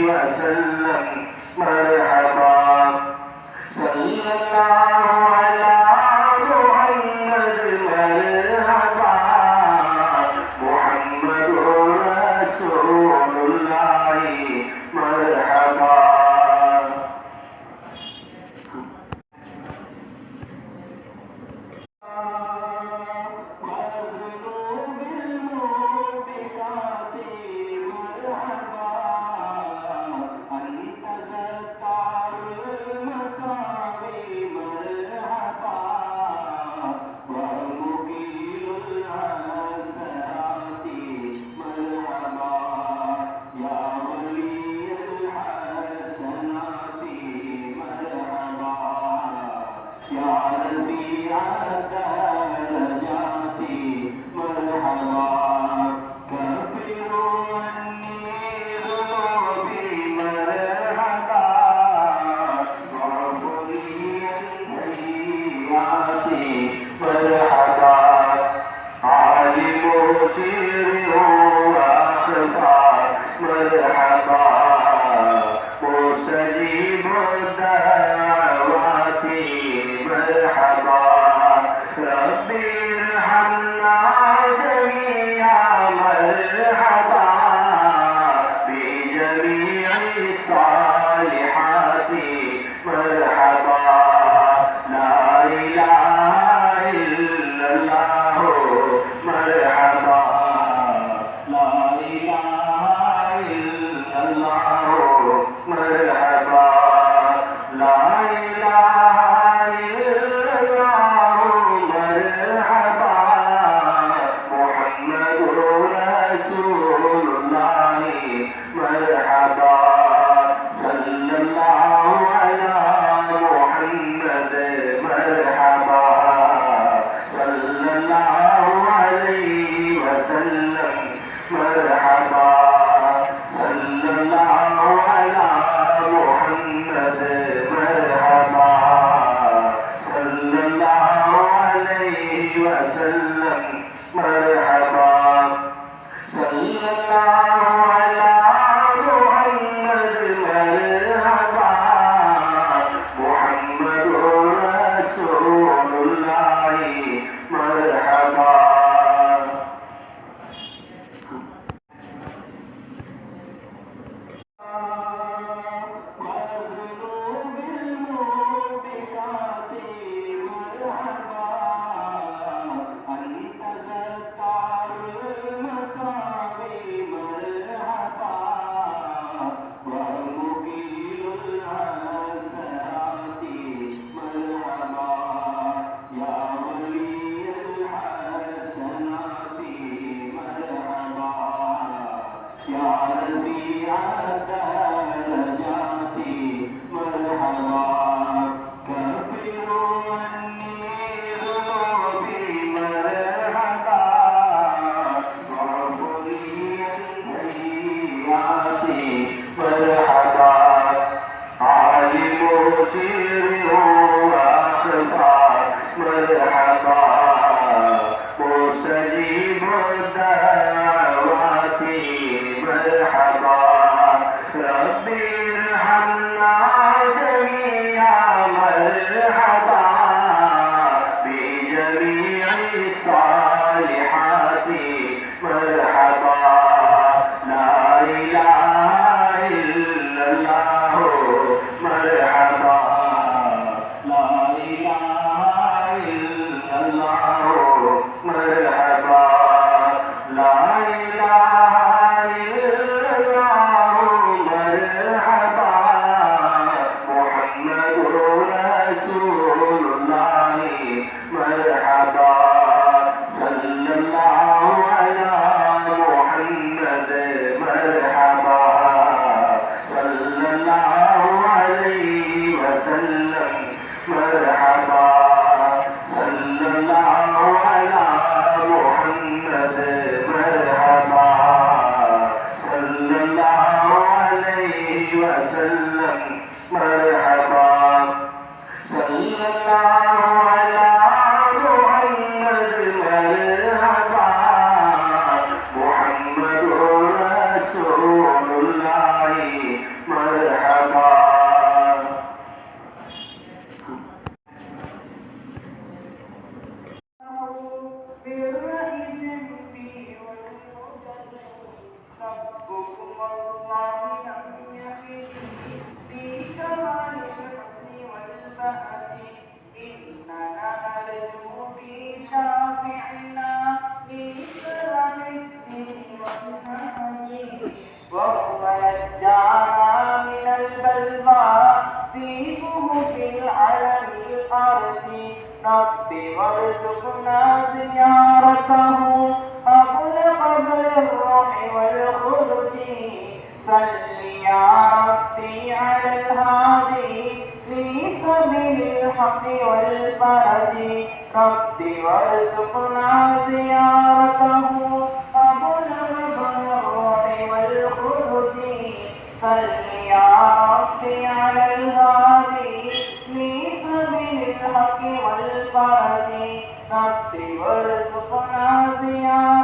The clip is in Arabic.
وسلم. مرحبا صلى الله مرحبا مرحبا يا وسلم ما تخفيفه في العالم الأرضي رب وارزقنا زيارته. قبل قبل الروح والخلد. صل يا ربي على الهادي. في سبيل الحق والبرد رب وارزقنا زيارته. قبل قبل الروح والخلد. صل يا ربي على الهادي في سبيل الحق والفرج ربي وارزقنا زيارته